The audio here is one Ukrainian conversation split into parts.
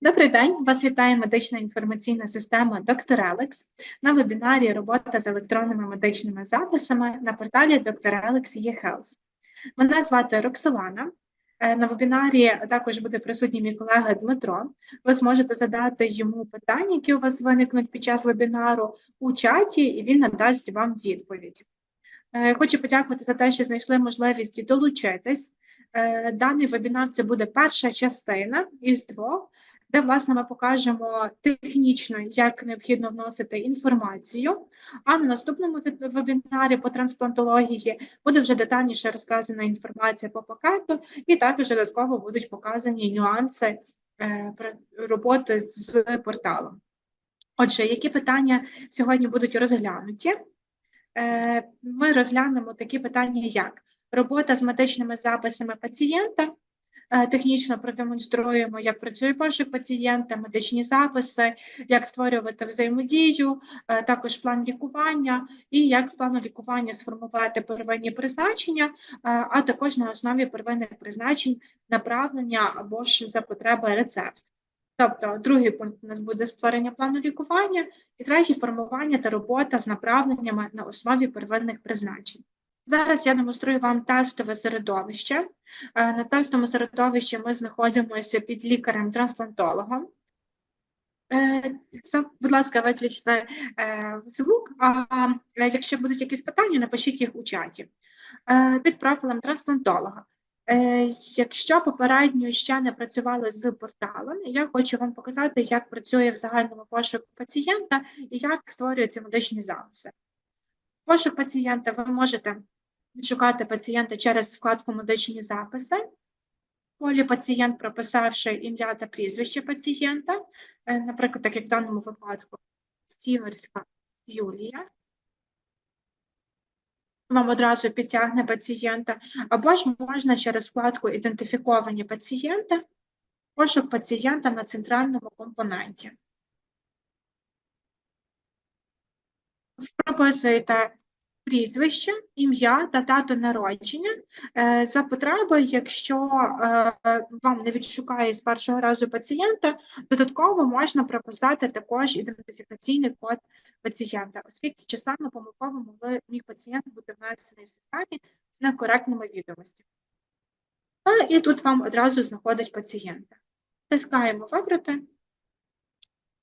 Добрий день, вас вітає медична інформаційна система Доктор Алекс на вебінарі Робота з електронними медичними записами на порталі. Alex eHealth. Мене звати Роксолана. Е, На вебінарі також буде присутній мій колега Дмитро. Ви зможете задати йому питання, які у вас виникнуть під час вебінару у чаті, і він надасть вам відповідь. Е, Хочу подякувати за те, що знайшли можливість долучитись. Е, Даний вебінар це буде перша частина із двох де власне ми покажемо технічно, як необхідно вносити інформацію. А на наступному вебінарі по трансплантології буде вже детальніше розказана інформація по пакету, і також додатково будуть показані нюанси е, роботи з порталом. Отже, які питання сьогодні будуть розглянуті? Е, Ми розглянемо такі питання, як робота з медичними записами пацієнта, Технічно продемонструємо, як працює пошук пацієнта, медичні записи, як створювати взаємодію, е, також план лікування і як з плану лікування сформувати первинні призначення, е, а також на основі первинних призначень направлення або ж за потреби рецепт. Тобто, другий пункт у нас буде створення плану лікування, і третій формування та робота з направленнями на основі первинних призначень. Зараз я демонструю вам тестове середовище. Е, На тестовому середовищі ми знаходимося під лікарем-трансплантологом. Е, Будь ласка, виключте е, звук, а якщо будуть якісь питання, напишіть їх у чаті. Під профілем трансплантолога. Якщо попередньо ще не працювали з порталом, я хочу вам показати, як працює в загальному пошуку пацієнта і як створюються медичні записи. Пошук пацієнта ви можете шукати пацієнта через вкладку Медичні записи. Полі пацієнт, прописавши ім'я та прізвище пацієнта, е, наприклад, так як в даному випадку, Сіверська Юлія. Вам одразу підтягне пацієнта, або ж можна через вкладку Ідентифіковані пацієнти, пошук пацієнта на центральному компоненті. Прописуєте прізвище, ім'я та дату народження. Е, За потреби, якщо е, вам не відшукає з першого разу пацієнта, додатково можна прописати також ідентифікаційний код пацієнта, оскільки часами помилково могли міг пацієнт бути внесений в системі з некоректними відомостями. І тут вам одразу знаходить пацієнта. Тискаємо вибрати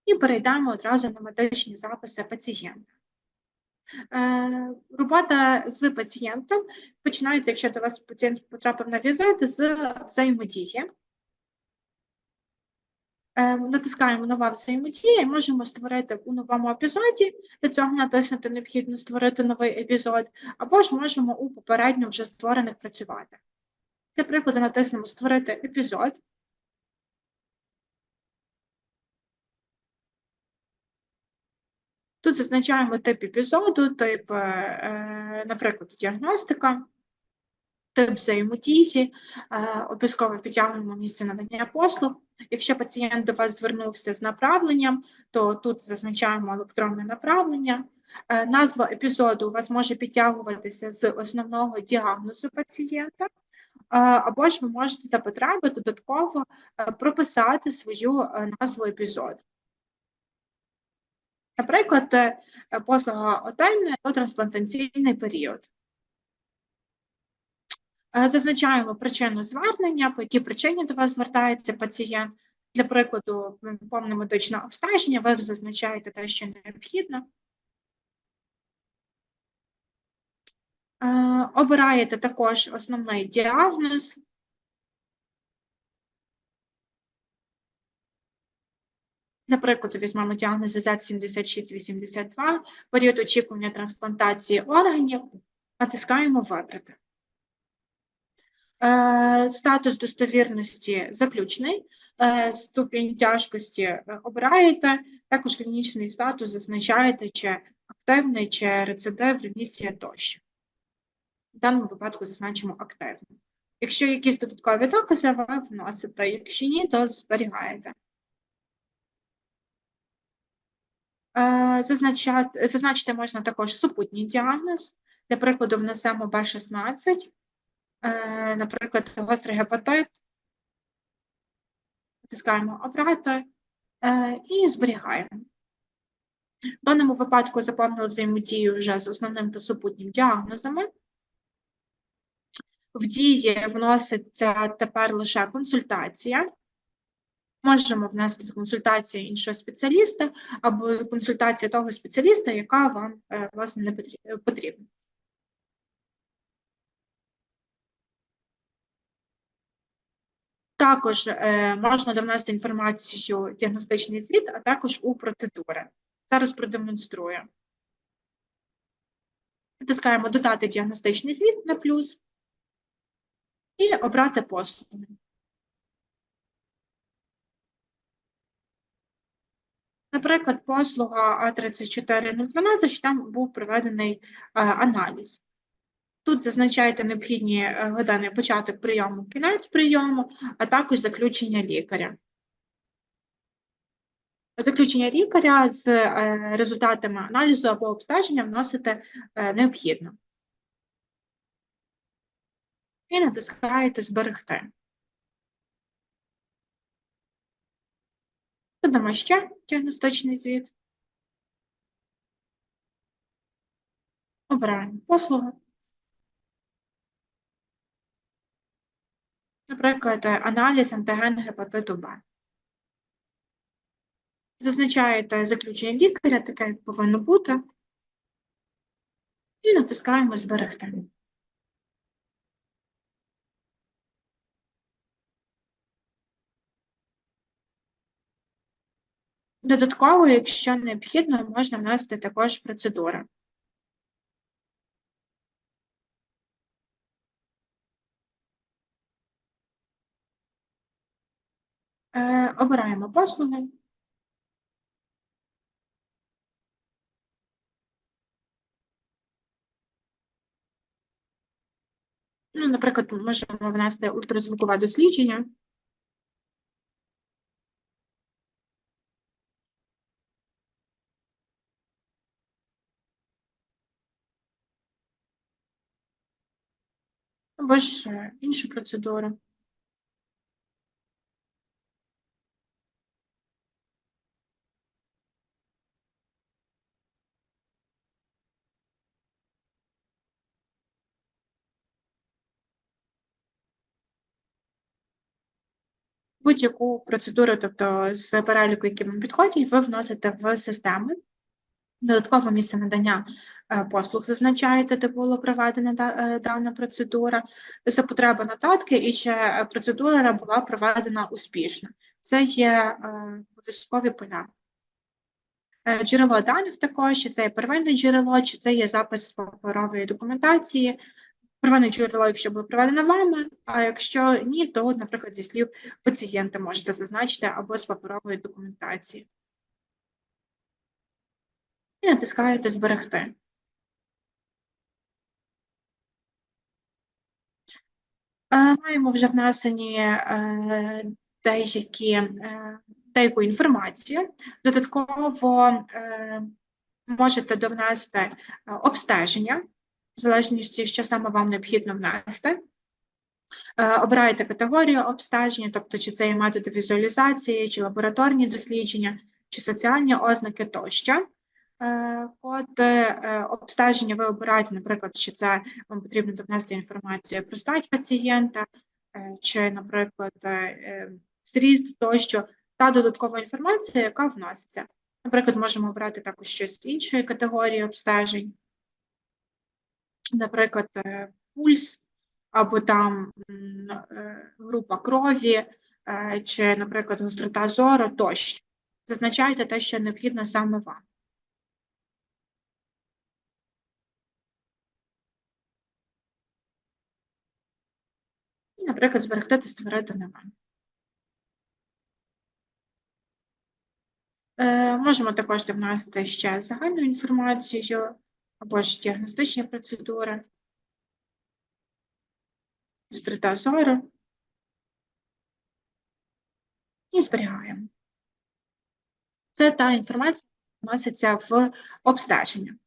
і перейдемо одразу на медичні записи пацієнта. Е, Робота з пацієнтом починається, якщо до вас пацієнт потрапив на візит, з взаємодії. Е, Натискаємо нова взаємодія і можемо створити у новому епізоді. Для цього натиснути необхідно створити новий епізод, або ж можемо у попередньо вже створених працювати. Для прикладу натиснемо Створити епізод. Тут зазначаємо тип епізоду, тип, е, е, наприклад, діагностика, тип взаємодії, е, обов'язково підтягуємо місце надання послуг. Якщо пацієнт до вас звернувся з направленням, то тут зазначаємо електронне направлення. Назва епізоду у вас може підтягуватися з основного діагнозу пацієнта, або ж ви можете за потреби додатково прописати свою назву епізоду. Наприклад, е, послуга отельна або трансплантаційний період. Е, Зазначаємо причину звернення, по якій причині до вас звертається пацієнт. Для прикладу, повне медичне обстеження, ви зазначаєте те, що необхідно. Е, Обираєте також основний діагноз. Для прикладу, візьмемо діагноз Z7682, період очікування трансплантації органів, натискаємо «Вибрати». Е, Статус достовірності заключний, е, ступінь тяжкості е, обираєте, також клінічний статус зазначаєте, чи активний, чи рецидив, ремісія тощо. В даному випадку зазначимо активний. Якщо якісь додаткові докази, ви вносите, якщо ні, то зберігаєте. Е, Зазначати, зазначити можна також супутній діагноз. Для прикладу, внесемо Б16, е, наприклад, гострий гепатит, Натискаємо Обрати е, і зберігаємо. В даному випадку заповнили взаємодію вже з основним та супутнім діагнозами. В дії вноситься тепер лише консультація. Можемо внести консультацію іншого спеціаліста або консультація того спеціаліста, яка вам е, власне не потрібна. Також е, можна довнести інформацію діагностичний звіт, а також у процедури. Зараз продемонструю. Натискаємо Додати діагностичний звіт на плюс і обрати послуги. Наприклад, послуга А34012, що там був проведений е, аналіз. Тут зазначаєте необхідні е, години початок прийому, кінець прийому, а також заключення лікаря. Заключення лікаря з е, результатами аналізу або обстеження вносите е, необхідно. І натискаєте Зберегти. Додамо ще діагностичний звіт. Обираємо послугу. Наприклад, аналіз антиген гепатиту Б. Зазначаєте заключення лікаря, таке повинно бути, і натискаємо Зберегти. Додатково, якщо необхідно, можна внести також процедури. Е, Обираємо послуги. Ну, наприклад, можемо внести ультразвукове дослідження. Або ж е, іншу процедуру. Будь-яку процедуру, тобто з переліку, який вам підходять, ви вносите в системи. Додаткове місце надання е, послуг зазначаєте, де була проведена е, дана процедура, за потреби нотатки і чи е, процедура була проведена успішно. Це є обов'язкові поля. Джерело даних також, це є первинне джерело, чи це є запис з паперової документації. Первинне джерело, якщо було проведено вами, а якщо ні, то, наприклад, зі слів пацієнта можете зазначити або з паперової документації. І натискаєте Зберегти. Е, Маємо вже внесені е, деякі, е, деяку інформацію. Додатково можете довнести обстеження, в залежності, що саме вам необхідно внести. Обираєте категорію обстеження, тобто чи це є методи візуалізації, чи лабораторні дослідження, чи соціальні ознаки тощо. Е, Код е, обстеження ви обираєте, наприклад, чи це вам потрібно довнести інформацію про стать пацієнта, е, чи, наприклад, е, е, зріст тощо, та додаткова інформація, яка вноситься. Наприклад, можемо обрати також щось з іншої категорії обстежень, наприклад, е, пульс, або там е, група крові, е, чи, наприклад, гострота зору тощо. Зазначайте те, що необхідно саме вам. Наприклад, зберегти та створити нове. Е, Можемо також довнести ще загальну інформацію або ж діагностичні процедури, гострота зору. І зберігаємо. Це та інформація, яка вноситься в обстеження.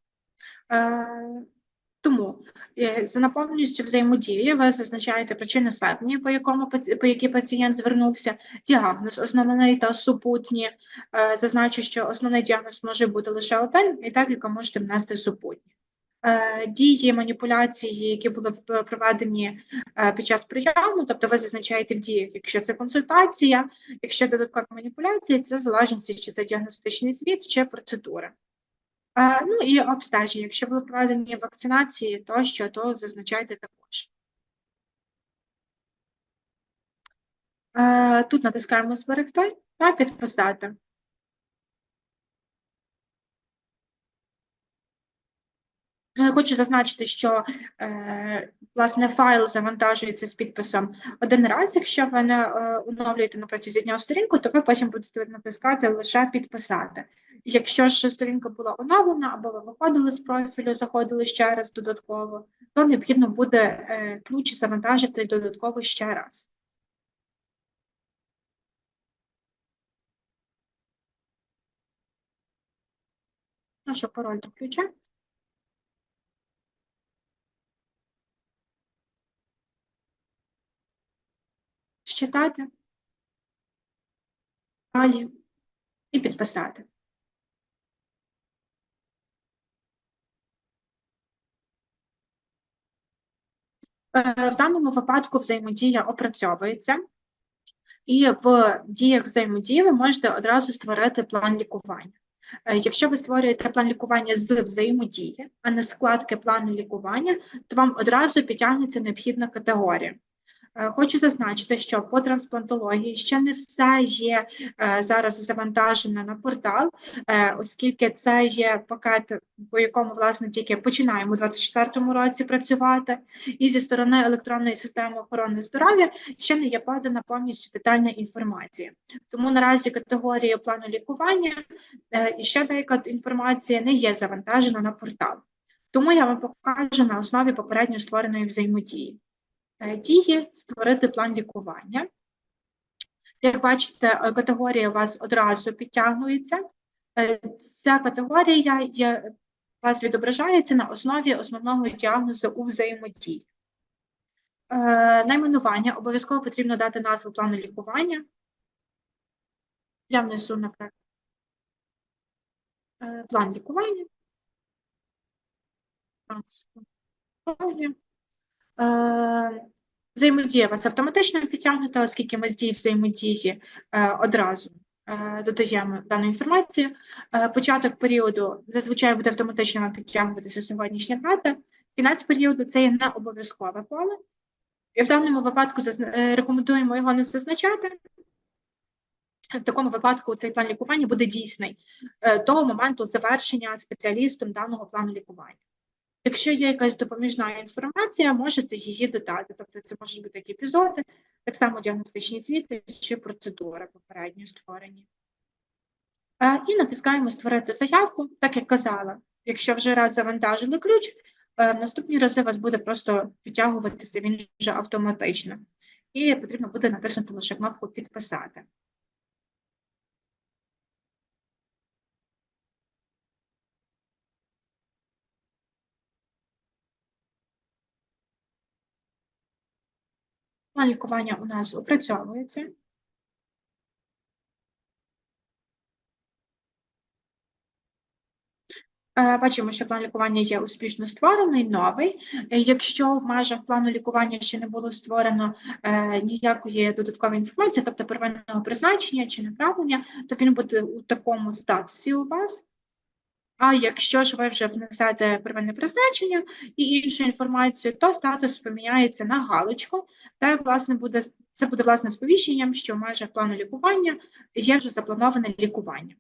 Тому е, за наповненістю взаємодії ви зазначаєте причини звернення, по якому по якій пацієнт звернувся, діагноз основний та супутні. Е, Зазначу, що основний діагноз може бути лише один, і декілька можете внести супутні. Е, Дії, маніпуляції, які були проведені під час прийому, тобто ви зазначаєте в діях, якщо це консультація, якщо додаткові маніпуляції, це залежності, чи це діагностичний звіт, чи процедура. Ну і обстеження. Якщо були проведені вакцинації, тощо, то зазначайте також. Е, Тут натискаємо зберегти та підписати. Хочу зазначити, що е, власне файл завантажується з підписом один раз. Якщо ви не е, оновлюєте на протязі дня сторінку, то ви потім будете натискати лише підписати. Якщо ж сторінка була оновлена, або ви виходили з профілю, заходили ще раз додатково, то необхідно буде е, ключ завантажити додатково ще раз. Нашу пароль до ключа. Считати. Далі. І підписати. Е, В даному випадку взаємодія опрацьовується, і в діях взаємодії ви можете одразу створити план лікування. Е, Якщо ви створюєте план лікування з взаємодії, а не складки плану лікування, то вам одразу підтягнеться необхідна категорія. Е, Хочу зазначити, що по трансплантології ще не все є е, зараз завантажено на портал, е, оскільки це є пакет, по якому власне тільки починаємо у 2024 році працювати, і зі сторони електронної системи охорони здоров'я ще не є подана повністю детальна інформація. Тому наразі категорія плану лікування і ще деяка інформація не є завантажена на портал. Тому я вам покажу на основі попередньо створеної взаємодії. Е, Дії створити план лікування. Як бачите, е, категорія у вас одразу підтягується. Е, Ця категорія є, у вас відображається на основі основного діагнозу у взаємодії. Е, Найменування обов'язково потрібно дати назву плану лікування. Я внесу, наприклад, е, план лікування. Трансплантологія. Е, Взаємодія у вас автоматично підтягнута, оскільки ми з дії взаємодії е, одразу е, додаємо дану інформацію. Е, Початок періоду зазвичай буде автоматично вам підтягуватися сьогоднішня дата. Кінець періоду це є не обов'язкове поле. І в даному випадку е, рекомендуємо його не зазначати. В такому випадку цей план лікування буде дійсний е, до моменту завершення спеціалістом даного плану лікування. Якщо є якась допоміжна інформація, можете її додати. Тобто це можуть бути як епізоди, так само діагностичні звіти чи процедури попередньо створені. Е, І натискаємо Створити заявку. Так як казала, якщо вже раз завантажили ключ, е, в наступні рази вас буде просто підтягуватися він вже автоматично. І потрібно буде натиснути лише кнопку Підписати. План лікування у нас опрацьовується. Е, Бачимо, що план лікування є успішно створений, новий. Якщо в межах плану лікування ще не було створено е, ніякої додаткової інформації, тобто первинного призначення чи направлення, то він буде у такому статусі у вас. А якщо ж ви вже внесете первинне призначення і іншу інформацію, то статус поміняється на галочку, та власне буде це буде власне сповіщенням, що в межах плану лікування є вже заплановане лікування.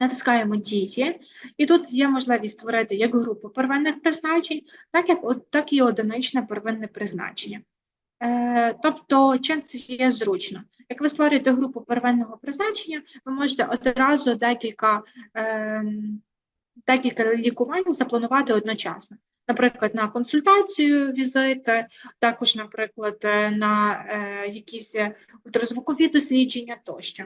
Натискаємо дії, і тут є можливість створити як групу первинних призначень, так, як, так і одиничне первинне призначення. Е, тобто, чим це є зручно? Як ви створюєте групу первинного призначення, ви можете одразу декілька, ем, декілька лікувань запланувати одночасно. Наприклад, на консультацію, візити, також, наприклад, е, на е, якісь ультразвукові дослідження тощо.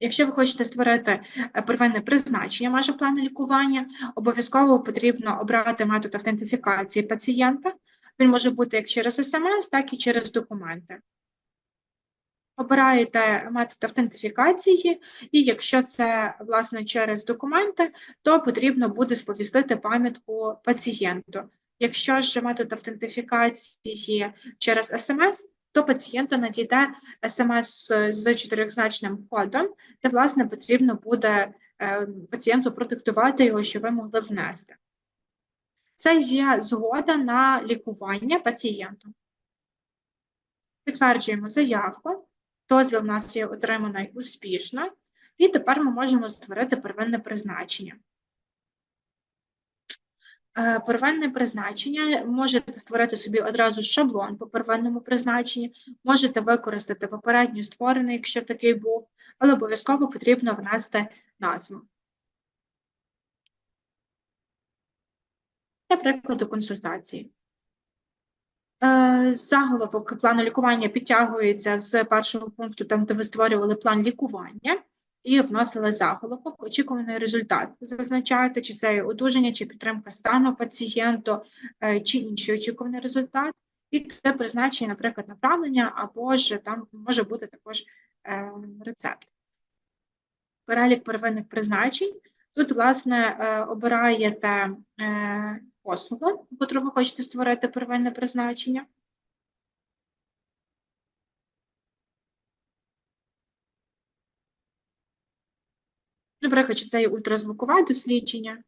Якщо ви хочете створити первинне призначення майже плану лікування, обов'язково потрібно обрати метод автентифікації пацієнта. Він може бути як через СМС, так і через документи. Обираєте метод автентифікації, і якщо це власне через документи, то потрібно буде сповістити пам'ятку пацієнту. Якщо ж метод автентифікації через СМС, то пацієнту надійде смс з чотирьохзначним кодом, де, власне, потрібно буде е, пацієнту продиктувати його, що ви могли внести. Це є згода на лікування пацієнту. Підтверджуємо заявку. Дозвіл у нас є отриманий успішно, і тепер ми можемо створити первинне призначення. Е, первинне призначення можете створити собі одразу шаблон по первинному призначенні, можете використати попередньо створений, якщо такий був, але обов'язково потрібно внести назву. Для прикладу консультації. Е, заголовок плану лікування підтягується з першого пункту, там де ви створювали план лікування і вносили заголовок, очікуваний результат. Зазначаєте, чи це одужання, чи підтримка стану пацієнту, е, чи інший очікуваний результат, і це призначення, наприклад, направлення, або ж там може бути також е, рецепт. Перелік первинних призначень. Тут, власне, обираєте послугу, котру ви хочете створити первинне призначення. Наприклад, чи це ультразвукове дослідження.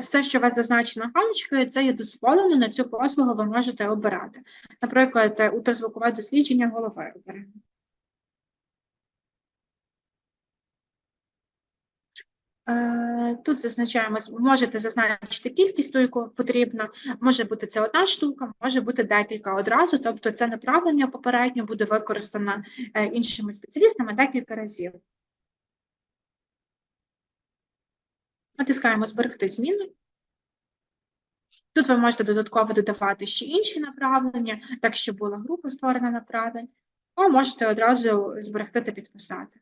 Все, що у вас зазначено галочкою, це є дозволено, на цю послугу ви можете обирати. Наприклад, е, ультразвукове дослідження голови оберемо. Е, тут зазначаємо, можете зазначити кількість, ту, яку потрібно, може бути це одна штука, може бути декілька одразу, тобто це направлення попередньо буде використано е, іншими спеціалістами декілька разів. Натискаємо Зберегти зміни. Тут ви можете додатково додавати ще інші направлення, так щоб була група створена направлень, а можете одразу зберегти та підписати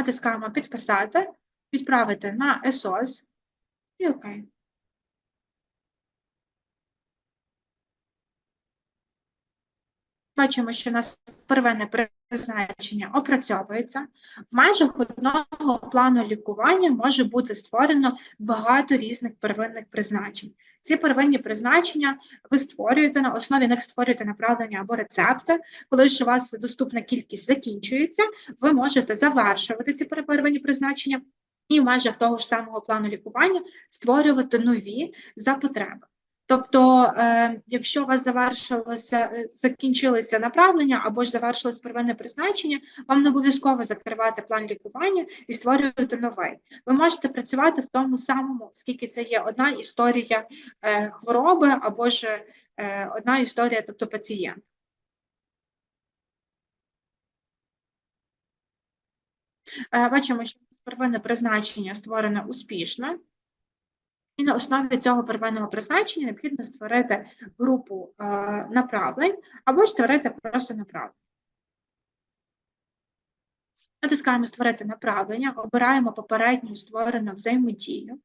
натискаємо Підписати, відправити на ESOS і ОК. Бачимо, що у нас первинне призначення опрацьовується. В межах одного плану лікування може бути створено багато різних первинних призначень. Ці первинні призначення ви створюєте на основі них створюєте направлення або рецепти. Коли ж у вас доступна кількість закінчується, ви можете завершувати ці первинні призначення і в межах того ж самого плану лікування створювати нові за потреби. Тобто, е, якщо у вас завершилося, е, закінчилися направлення або ж завершилось первинне призначення, вам не обов'язково закривати план лікування і створювати новий. Ви можете працювати в тому самому, оскільки це є одна історія е, хвороби або ж одна історія, тобто пацієнт. Бачимо, що первинне призначення створене успішно. І на основі цього первинного призначення необхідно створити групу е, направлень або створити просто направлення. Натискаємо Створити направлення, обираємо попередню створену взаємодію.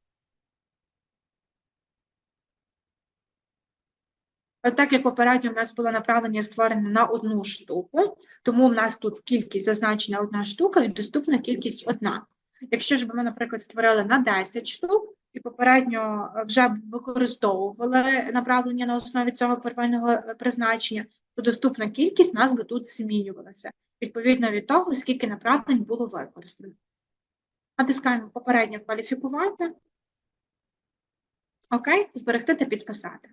Так як попередньо в нас було направлення створене на одну штуку, тому в нас тут кількість зазначена одна штука і доступна кількість одна. Якщо ж ми, наприклад, створили на 10 штук, і попередньо е, вже використовували направлення на основі цього первинного е, призначення, то доступна кількість нас би тут змінювалася, відповідно від того, скільки направлень було використано. Натискаємо попередньо кваліфікувати. Окей, зберегти та підписати.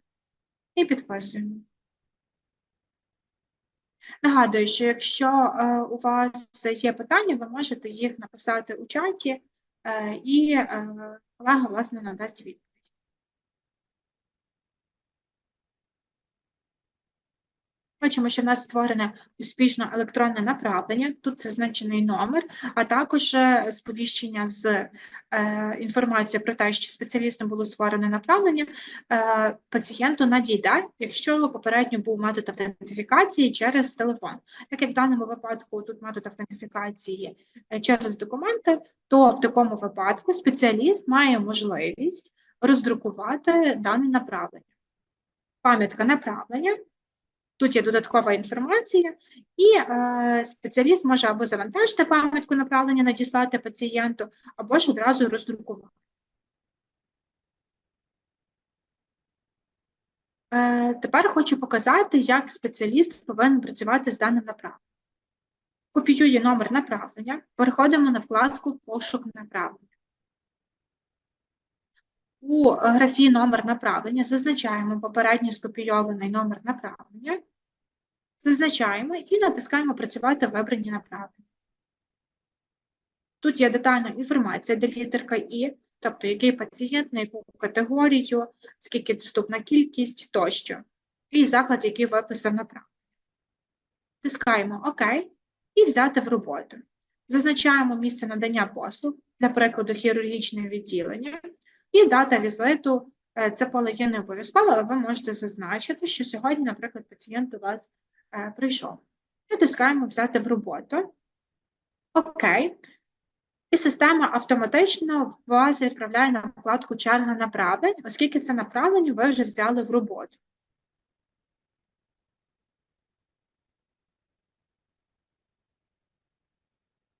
І підписуємо. Нагадую, що якщо е, у вас є питання, ви можете їх написати у чаті, і колега, власне, надасть відповідь. Бачимо, що в нас створене успішно електронне направлення, тут зазначений номер, а також е, сповіщення з е, інформацією про те, що спеціалістом було створене направлення, е, пацієнту надійде, якщо попередньо був метод автентифікації через телефон. Як в даному випадку тут метод автентифікації е, через документи, то в такому випадку спеціаліст має можливість роздрукувати дане направлення. Пам'ятка направлення. Тут є додаткова інформація, і е, спеціаліст може або завантажити пам'ятку направлення, надіслати пацієнту, або ж одразу роздрукувати. Е, тепер хочу показати, як спеціаліст повинен працювати з даним направленням. Копіюю номер направлення, переходимо на вкладку Пошук направлення. У графі номер направлення зазначаємо попередньо скопійований номер направлення, зазначаємо і натискаємо Працювати вибрані направлення. Тут є детальна інформація, де літерка І, тобто який пацієнт, на яку категорію, скільки доступна кількість тощо, і заклад, який виписав направлення. Тискаємо ОК і взяти в роботу. Зазначаємо місце надання послуг, для прикладу, хірургічне відділення, і дата візиту. Е, це поле є не обов'язково, але ви можете зазначити, що сьогодні, наприклад, пацієнт до вас е, прийшов. Натискаємо взяти в роботу. Окей. І система автоматично вас відправляє на вкладку черга направлень, оскільки це направлення ви вже взяли в роботу.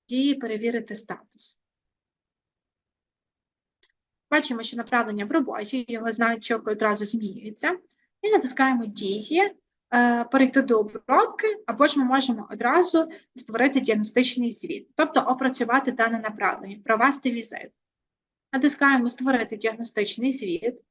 Дії перевірити статус. Бачимо, що направлення в роботі, його значок одразу змінюється. І натискаємо дії, е, перейти до обробки, або ж ми можемо одразу створити діагностичний звіт, тобто опрацювати дане направлення, провести візит. Натискаємо Створити діагностичний звіт.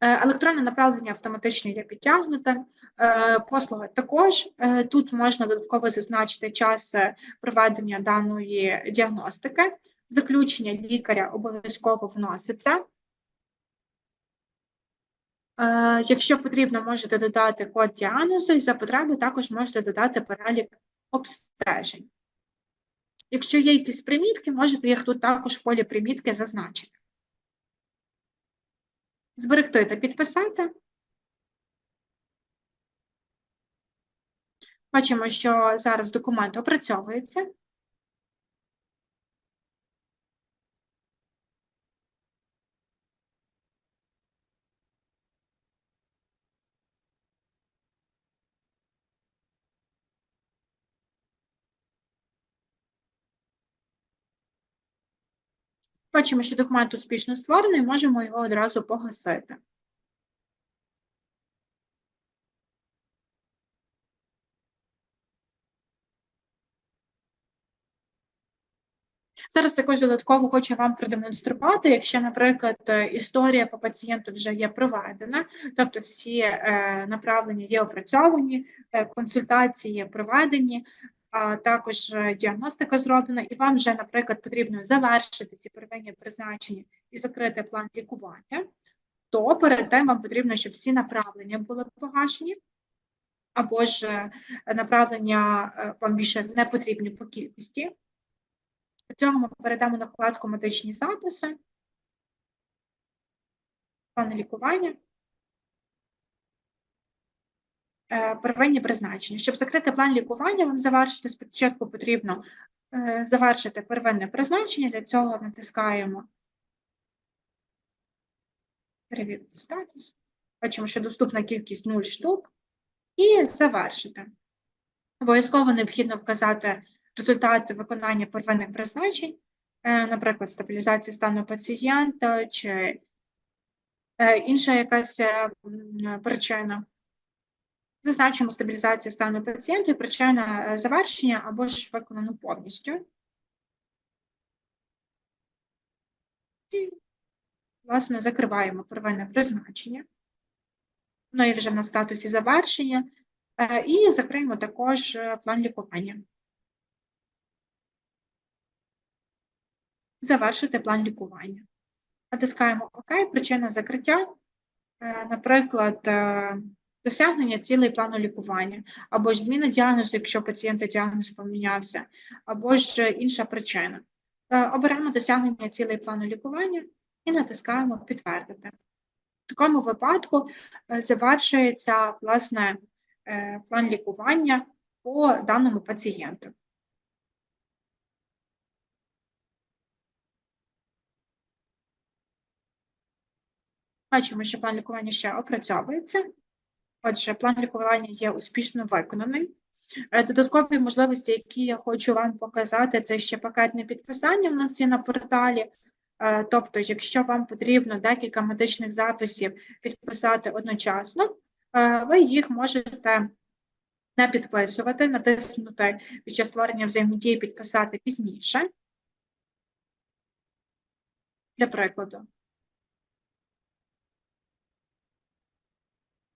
Е, електронне направлення автоматично є підтягнуте. Е, послуга також. Тут можна додатково зазначити час проведення даної діагностики. Заключення лікаря обов'язково вноситься. Е, якщо потрібно, можете додати код діагнозу і за потреби також можете додати перелік обстежень. Якщо є якісь примітки, можете їх тут також в полі примітки зазначити. Зберегти та підписати. Бачимо, що зараз документ опрацьовується. Бачимо, що документ успішно створений, можемо його одразу погасити. Зараз також додатково хочу вам продемонструвати, якщо, наприклад, історія по пацієнту вже є проведена, тобто всі е, направлення є опрацьовані, е, консультації проведені, також е, діагностика зроблена, і вам вже, наприклад, потрібно завершити ці первинні призначення і закрити план лікування, то перед тим вам потрібно, щоб всі направлення були погашені, або ж е, направлення е, вам більше не потрібні по кількості. Для цього ми перейдемо на вкладку медичні записи, план лікування. Е, первинні призначення. Щоб закрити план лікування, вам завершити спочатку потрібно е, завершити первинне призначення, для цього натискаємо перевірити статус. Бачимо, що доступна кількість 0 штук, і завершити. Обов'язково необхідно вказати результати виконання первинних призначень, е, наприклад, стабілізації стану пацієнта чи інша якась причина. Зазначимо стабілізацію стану пацієнта причина е, завершення або ж виконану повністю. І, власне, закриваємо первинне призначення. Ну і вже на статусі завершення. І закриємо також план лікування. Завершити план лікування. Натискаємо ОК, причина закриття. Наприклад, досягнення цілей плану лікування, або ж зміна діагнозу, якщо пацієнта діагноз помінявся, або ж інша причина. Е, Оберемо досягнення цілей плану лікування і натискаємо Підтвердити. В такому випадку е, завершується власне е, план лікування по даному пацієнту. Бачимо, що план лікування ще опрацьовується. Отже, план лікування є успішно виконаний. Е, Додаткові можливості, які я хочу вам показати, це ще пакетне підписання в нас є на порталі. Е, Тобто, якщо вам потрібно декілька медичних записів підписати одночасно, е, ви їх можете не підписувати, натиснути під час створення взаємодії підписати пізніше. Для прикладу.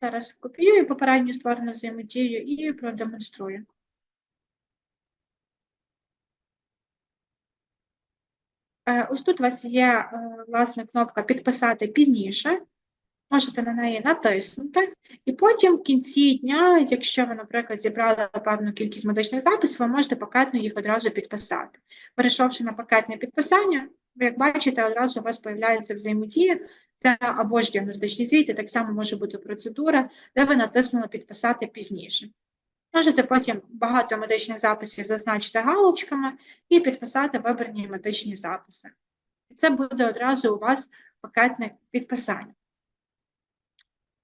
Зараз копіюю попередньо створену взаємодію і продемонструю. Е, Ось тут у вас є е, власне кнопка Підписати пізніше. Можете на неї натиснути, і потім в кінці дня, якщо ви, наприклад, зібрали певну кількість медичних записів, ви можете пакетно їх одразу підписати. Перейшовши на пакетне підписання, ви, як бачите, одразу у вас з'являється взаємодія, де або ж діагностичні звіти, так само може бути процедура, де ви натиснули підписати пізніше. Можете потім багато медичних записів зазначити галочками і підписати вибрані медичні записи. І це буде одразу у вас пакетне підписання.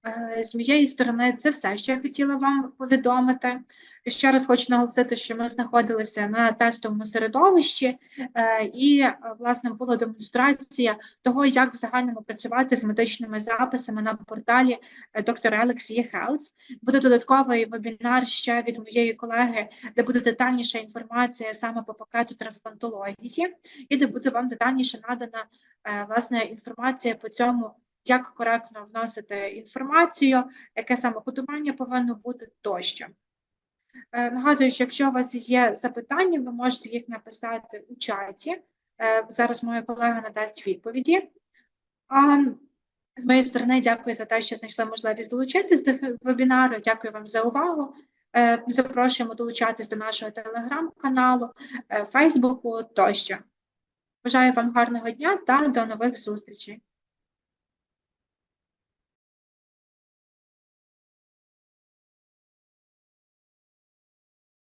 Е, З моєї сторони, це все, що я хотіла вам повідомити. Ще раз хочу наголосити, що ми знаходилися на тестовому середовищі, е, і, е, власне, була демонстрація того, як в загальному працювати з медичними записами на порталі Dr. Alex eHealth. Буде додатковий вебінар ще від моєї колеги, де буде детальніша інформація саме по пакету трансплантології, і де буде вам детальніше надана власне інформація по цьому як коректно вносити інформацію, яке саме кодування повинно бути тощо. Е, Нагадую, що якщо у вас є запитання, ви можете їх написати у чаті. Е, Зараз моя колега надасть відповіді. А з моєї сторони, дякую за те, що знайшли можливість долучитись до вебінару. Дякую вам за увагу. Е, Запрошуємо долучатись до нашого телеграм-каналу, Фейсбуку тощо. Бажаю вам гарного дня та до нових зустрічей.